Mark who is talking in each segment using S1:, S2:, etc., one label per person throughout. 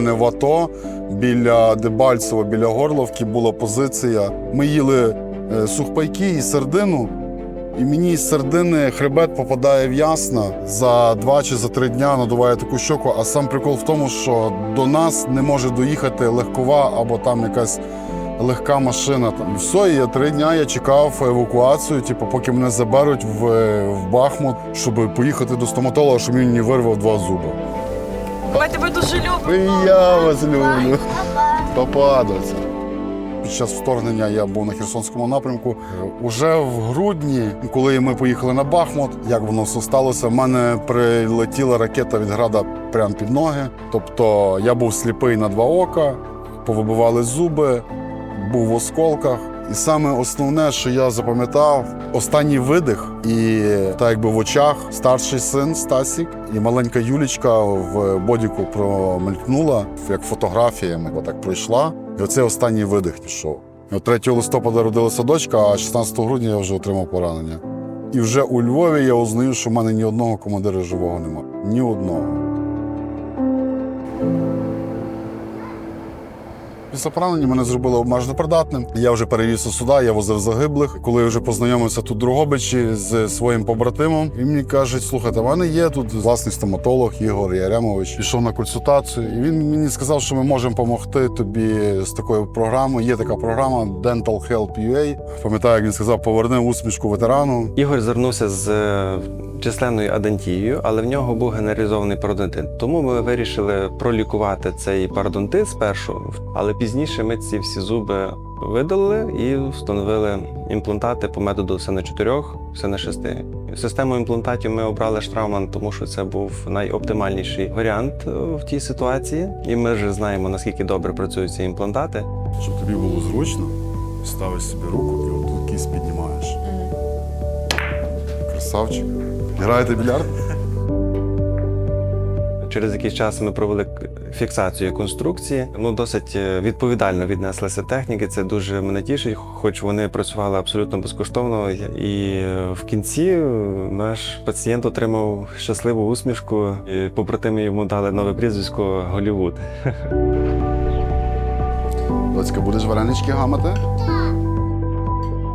S1: мене в АТО біля Дебальцево, біля Горловки була позиція. Ми їли е, сухпайки і сердину. І мені з сердини хребет попадає в ясна за два чи за три дня надуває таку щоку. А сам прикол в тому, що до нас не може доїхати легкова або там якась легка машина. Там. Все, і я три дня я чекав евакуацію, типу, поки мене заберуть в, в Бахмут, щоб поїхати до стоматолога, щоб він мені вирвав два зуби.
S2: Ми тебе дуже любимо.
S1: І я вас люблю. Попадаться. Під час вторгнення я був на Херсонському напрямку. Уже в грудні, коли ми поїхали на Бахмут, як воно все сталося, в мене прилетіла ракета від града прямо під ноги. Тобто я був сліпий на два ока, повибивали зуби, був в осколках. І саме основне, що я запам'ятав, останній видих, і так якби в очах старший син Стасік і маленька Юлічка в бодіку промелькнула, як фотографіями, отак пройшла. І оцей останній видих пішов. 3 листопада родилася дочка, а 16 грудня я вже отримав поранення. І вже у Львові я узнаю, що в мене ні одного командира живого немає. Ні одного. Після поранення мене зробили обмежено придатним. Я вже перевівся сюди, я возив загиблих. Коли я вже познайомився тут в Дрогобичі з своїм побратимом, і мені кажуть, слухайте, в мене є тут власний стоматолог Ігор Яремович. Пішов на консультацію, і він мені сказав, що ми можемо допомогти тобі з такою програмою. Є така програма Dental Help UA. Пам'ятаю, як він сказав, поверни усмішку ветерану.
S3: Ігор звернувся з е, численною адентією, але в нього був генералізований пародонтит. Тому ми вирішили пролікувати цей пародонтит спершу, але пізніше ми ці всі зуби видалили і встановили імплантати по методу все на чотирьох, все на шести. Систему імплантатів ми обрали Штрауман, тому що це був найоптимальніший варіант е, в тій ситуації. І ми вже знаємо наскільки добре працюють ці імплантати.
S1: Щоб тобі було зручно, ставиш собі руку і отут кість піднімаєш. Красавчик. Граєте в більярд?
S3: Через якийсь час ми провели фіксацію конструкції. Ну досить е, відповідально віднеслися техніки. Це дуже мене тішить, хоч вони працювали абсолютно безкоштовно. І е, в кінці е, наш пацієнт отримав щасливу усмішку. І побратими йому дали нове прізвисько Голівуд.
S1: Доцька, будеш варенички гамати?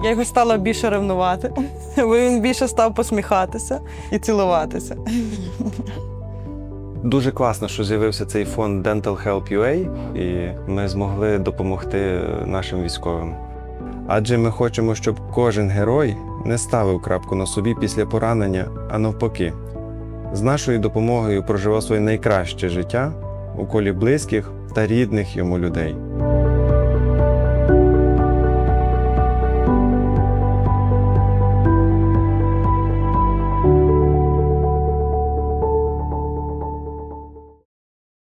S2: Я його стала більше ревнувати, бо він більше став посміхатися і цілуватися.
S3: Дуже класно, що з'явився цей фонд Dental Help UA, і ми змогли допомогти нашим військовим. Адже ми хочемо, щоб кожен герой не ставив крапку на собі після поранення, а навпаки, з нашою допомогою проживав своє найкраще життя у колі близьких та рідних йому людей.